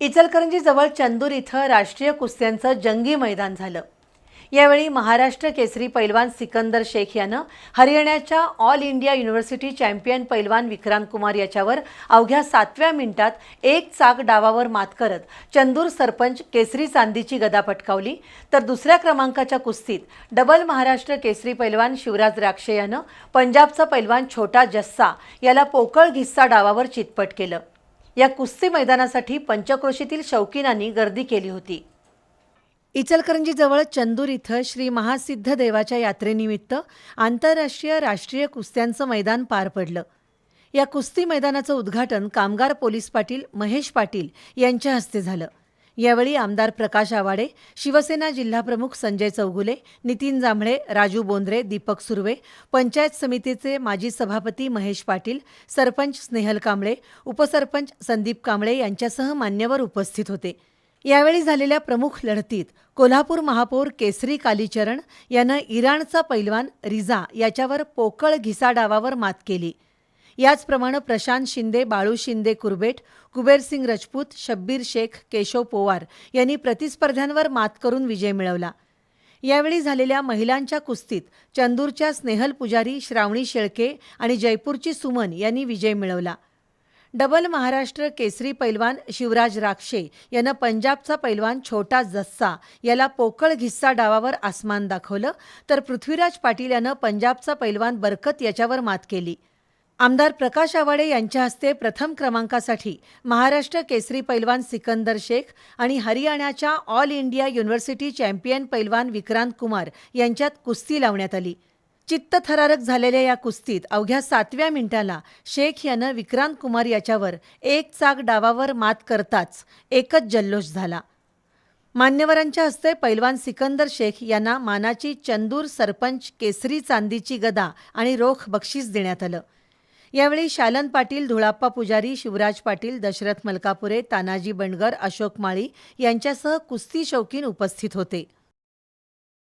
इचलकरंजीजवळ चंदूर इथं राष्ट्रीय कुस्त्यांचं जंगी मैदान झालं. यावेळी महाराष्ट्र केसरी पैलवान सिकंदर शेख यानं हरियाणाच्या ऑल इंडिया युनिव्हर्सिटी चॅम्पियन पैलवान विक्रांत कुमार याच्यावर अवघ्या सातव्या मिनिटात एक चाक डावावर मात करत चंदूर सरपंच केसरी चांदीची गदा पटकावली. तर दुसऱ्या क्रमांकाच्या कुस्तीत डबल महाराष्ट्र केसरी पैलवान शिवराज राक्षे यानं पंजाबचा पैलवान छोटा जस्सा याला पोकळ घिस्सा डावावर चितपट केलं. या कुस्ती मैदानासाठी पंचक्रोशीतील शौकीनांनी गर्दी केली होती. इचलकरंजीजवळ चंदूर इथं श्री महासिद्ध देवाच्या यात्रेनिमित्त आंतरराष्ट्रीय राष्ट्रीय कुस्त्यांचं मैदान पार पडलं. या कुस्ती मैदानाचं उद्घाटन कामगार पोलीस पाटील महेश पाटील यांच्या हस्ते झालं. यावेळी आमदार प्रकाश आवाडे शिवसेना जिल्हाप्रमुख संजय चौगुले नितीन जांभळे राजू बोंद्रे दीपक सुर्वे पंचायत समितीचे माजी सभापती महेश पाटील सरपंच स्नेहल कांबळे उपसरपंच संदीप कांबळे यांच्यासह मान्यवर उपस्थित होते. यावेळी झालेल्या प्रमुख लढतीत कोल्हापूर महापौर केसरी कालीचरण यानं इराणचा पैलवान रिझा याच्यावर पोकळ घिसा डावावर मात केली. याचप्रमाणे प्रशांत शिंदे बाळू शिंदे कुरबेट कुबेरसिंग रजपूत शब्बीर शेख केशव पोवार यांनी प्रतिस्पर्ध्यांवर मात करून विजय मिळवला. यावेळी झालेल्या महिलांच्या कुस्तीत चंदूरच्या स्नेहल पुजारी श्रावणी शेळके आणि जयपूरची सुमन यांनी विजय मिळवला. डबल महाराष्ट्र केसरी पैलवान शिवराज राक्षे यानं पंजाबचा पैलवान छोटा जस्सा याला पोकळ घिस्सा डावावर आसमान दाखवलं तर पृथ्वीराज पाटील यानं पंजाबचा पैलवान बरकत याच्यावर मात केली. आमदार प्रकाश आवाडे यांच्या हस्ते प्रथम क्रमांकासाठी महाराष्ट्र केसरी पैलवान सिकंदर शेख आणि हरियाणाच्या ऑल इंडिया युनिव्हर्सिटी चॅम्पियन पैलवान विक्रांत कुमार यांच्यात कुस्ती लावण्यात आली. चित्तथरारक झालेल्या या कुस्तीत अवघ्या सातव्या मिनिटाला शेख यानं विक्रांत कुमार याच्यावर एक चाक डावावर मात करताच एकच जल्लोष झाला. मान्यवरांच्या हस्ते पैलवान सिकंदर शेख यांना मानाची चंदूर सरपंच केसरी चांदीची गदा आणि रोख बक्षीस देण्यात आलं. यावेळी शालन पाटील धुळाप्पा पुजारी शिवराज पाटील दशरथ मलकापुरे तानाजी बंडगर अशोक माळी यांच्यासह कुस्ती शौकीन उपस्थित होते.